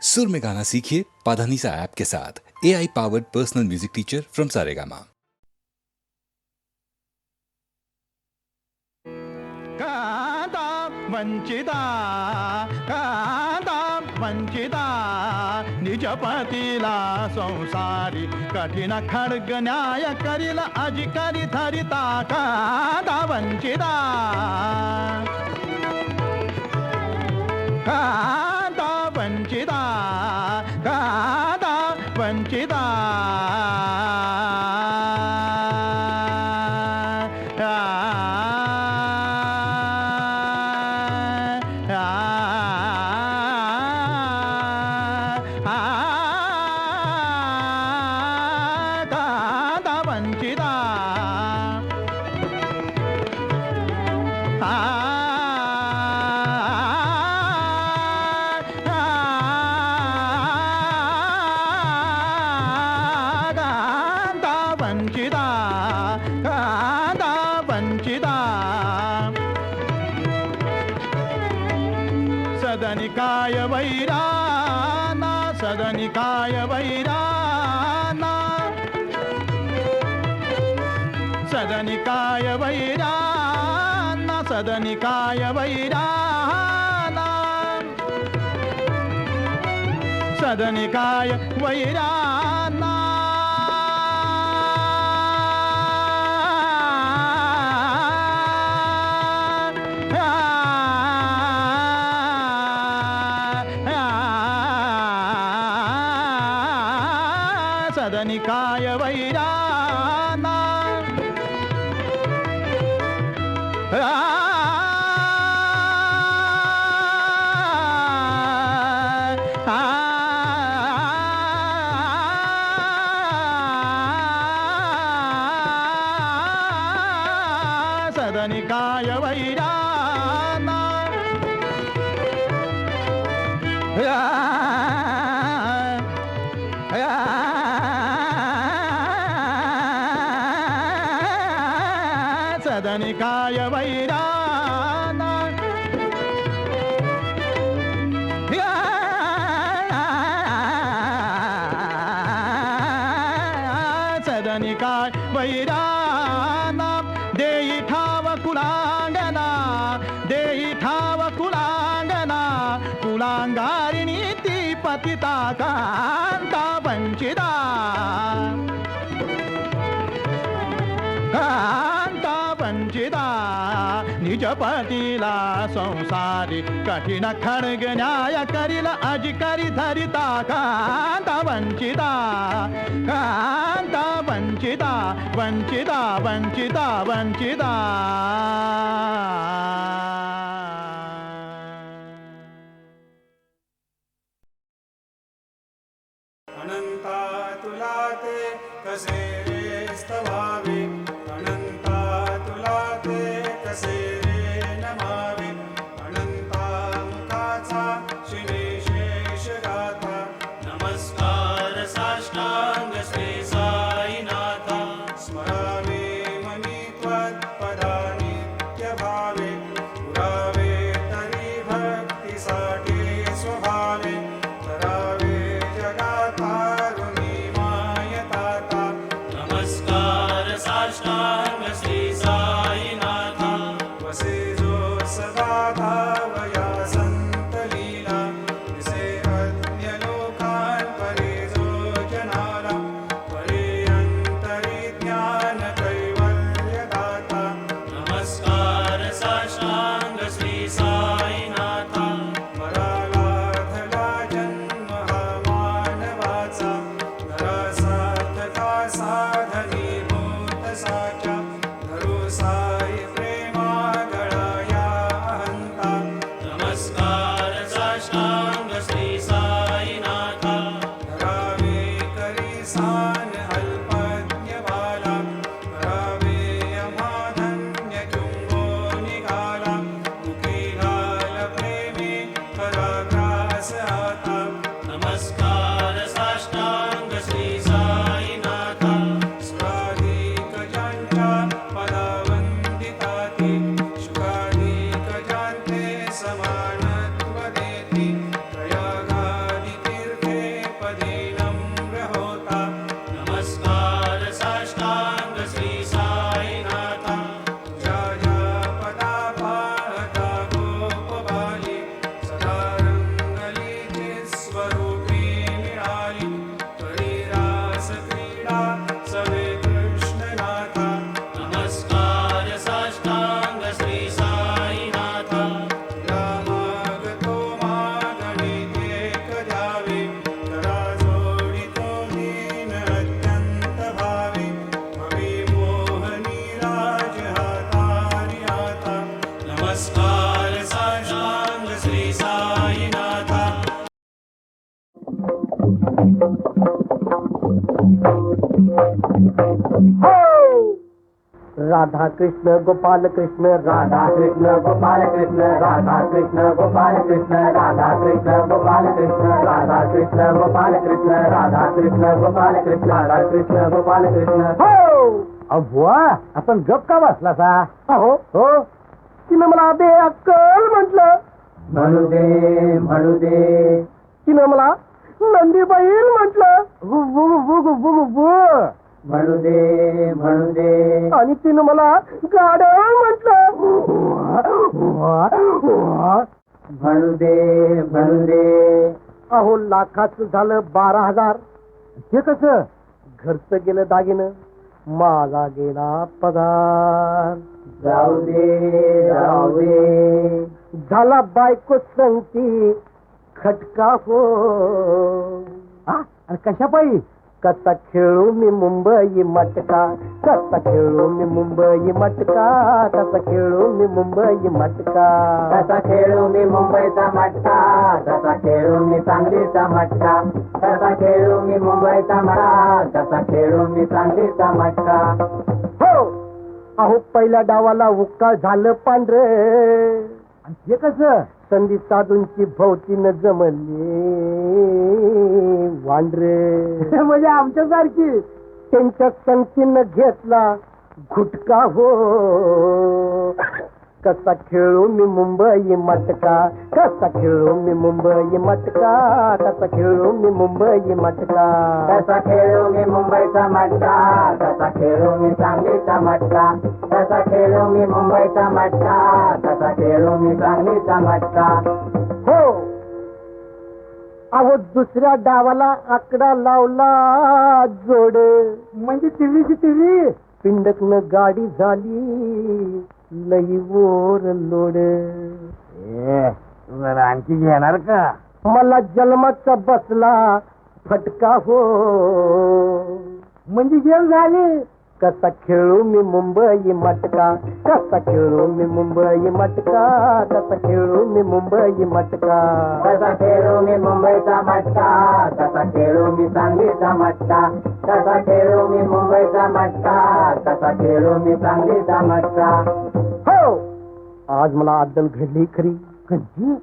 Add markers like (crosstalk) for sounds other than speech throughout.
सुर में गाना सीखिए पाधानीसा ऐप के साथ। A I powered personal music teacher from Saregama कांदा वंचिता संसारी कठीण खड्ग न्याय करील अधिकारी धरिता। कांदा वंचिता। कांदा పంచిదా కాదా పంచిదా सदनिकाय वैरा ना सदनिकाय वैरा सदनिकाय वैरा। కాదని కాయవైరా చదని కాయవై कुलांगारिणी ती पतिता कांता वंचिता. कांता वंचिता निजपतीला संसारी कठीण खड्ग न्याय करील अधिकारी धरिता. कांता वंचिता कांता वंचिता वंचिता वंचिता वंचिता. ते कसे स्तवावे अनंता तुला ते कसे राधा कृष्ण गोपाल कृष्ण राधा कृष्ण गोपाल कृष्ण राधा कृष्ण गोपाल कृष्ण राधा कृष्ण गोपाल कृष्ण राधा कृष्ण गोपाल कृष्ण राधा कृष्ण गोपाल कृष्ण राधा कृष्ण गोपाल कृष्ण. हो! अभुआ आपण गप का बसला सा? हो हो? तिनं मला बे अक्कल म्हटलं. म्हणू दे म्हणू दे. तिनं मला नंदी बैल म्हटलं म्हणू दे म्हणू दे. आणि तिनं मला गाड म्हटलं. म्हणू दे म्हणू दे. अहो लाखाचं झालं बारा हजार. हे कस? घरचं गेलं दागिनं. माझा गेला पगार. जाऊ दे जाऊ दे. झाला बायको संगती. खटका हो. आणि कशा पायी कसा खेळू मी मुंबई मटका कसा खेळू मी मुंबई मटका कसा खेळू मी मुंबई मटका. कसा खेळू मी मुंबईचा मटका कसा खेळू मी सांगलीचा मटका. कसा खेळू मी मुंबईचा मटका कसा खेळू मी सांगलीचा मटका. हो अहो पहिल्या डावाला उक्का झालं पांढरे. हे कसं? संधी साधूंची भोवतीनं जमली. वांढरे (laughs) म्हणजे आमच्यासारखी त्यांच्या संगतीनं घेतला घुटका हो. कसा खेळू मी मुंबई मटका? कसा खेळू मी मुंबई मटका? कसा खेळू मी मुंबई मटका? कसा खेळू मी मुंबईचा मटका? कसा खेळू मी सांगलीचा मटका? कसा खेळू मी मुंबईचा मटका? कसा खेळू मी सांगलीचा मटका? हो. अहो दुसऱ्या डावाला आकडा लावला जोड. म्हणजे तिरीची तिरी पिंडकन गाडी झाली. लई वर लोड. आणखी घेणार का? मला जन्माचा बसला फटका हो. म्हणजे जेल झाली. कसा खेळू मी मुंबई मटका? कसा खेळू मी मुंबई मटका? कसा खेळू मी मुंबई मटका? कसा खेळू मी मुंबईचा मटका? कसा खेळू मी सांगलीचा मटका? कसा खेळू मी मुंबईचा मटका? कसा खेळू मी सांगलीचा मटका? आज मला अद्दल घडली खरी. कधी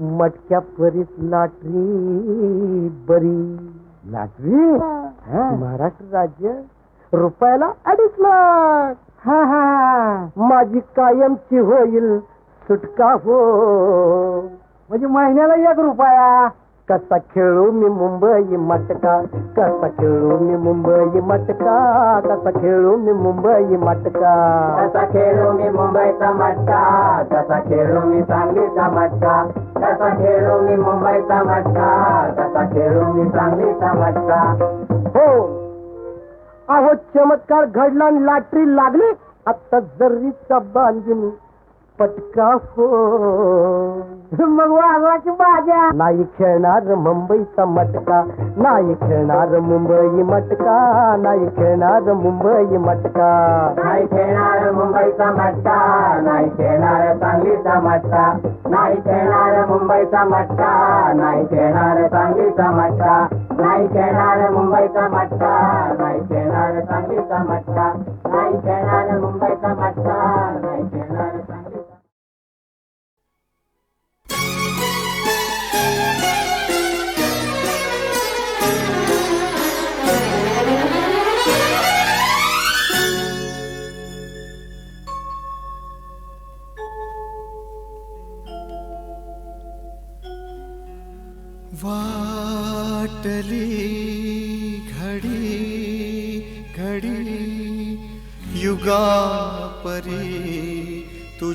मटक्या परीत लाटरी बरी. लाटरी महाराष्ट्र राज्य रुपयाला अडीच लाख. हा हा. माझी कायमची होईल सुटका हो. म्हणजे महिन्याला एक रुपया. कसा खेळू मी मुंबई मटका कसा खेळू मी मुंबई मटका कसा खेळू मी मुंबई मटका कसा खेळू मी मुंबईचा मटका कसा खेळू मी सांगलीचा मटका कसा खेळू मी मुंबईचा मटका कसा खेळू मी सांगलीचा मटका हो अहो चमत्कार घडला लाटरी लागली आता जर्रीचा बांधून पटका हो मग वाजवाची बाजा नाही खेळणार मुंबईचा मटका नाही खेळणार मुंबई मटका नाही खेळणार मुंबई मटका नाही खेळणार मुंबईचा मटका नाही खेळणार सांगलीचा मटका नाही खेळणार मुंबईचा मटका नाही खेळणार सांगलीचा मटका नाही खेळणार मुंबईचा मटका नाही खेळणार सांगलीचा मटका नाही खेळणार मुंबईचा मटका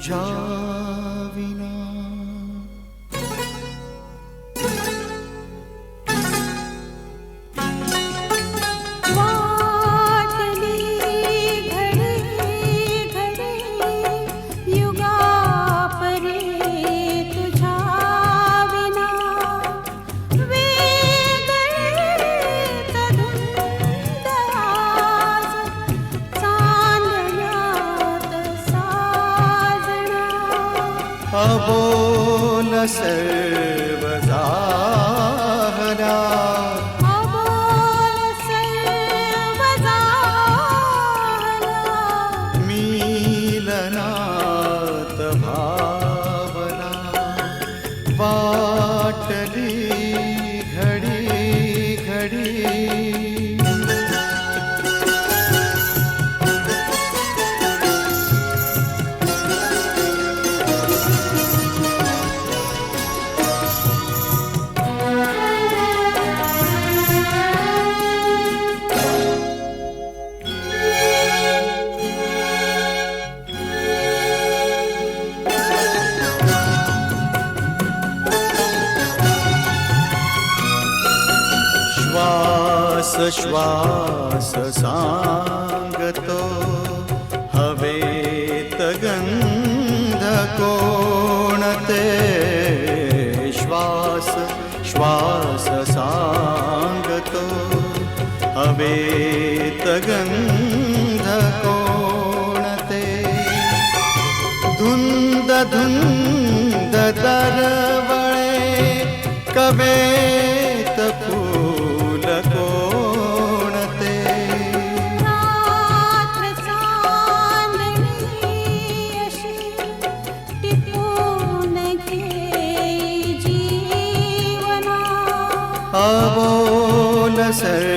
家 श्वास सागतो हवे तगन्ध कोण श्वास श्वास सागतो अवे तगन्ध कोण ते धुन्द धुन्द कवे अबोल सर्वजाहरा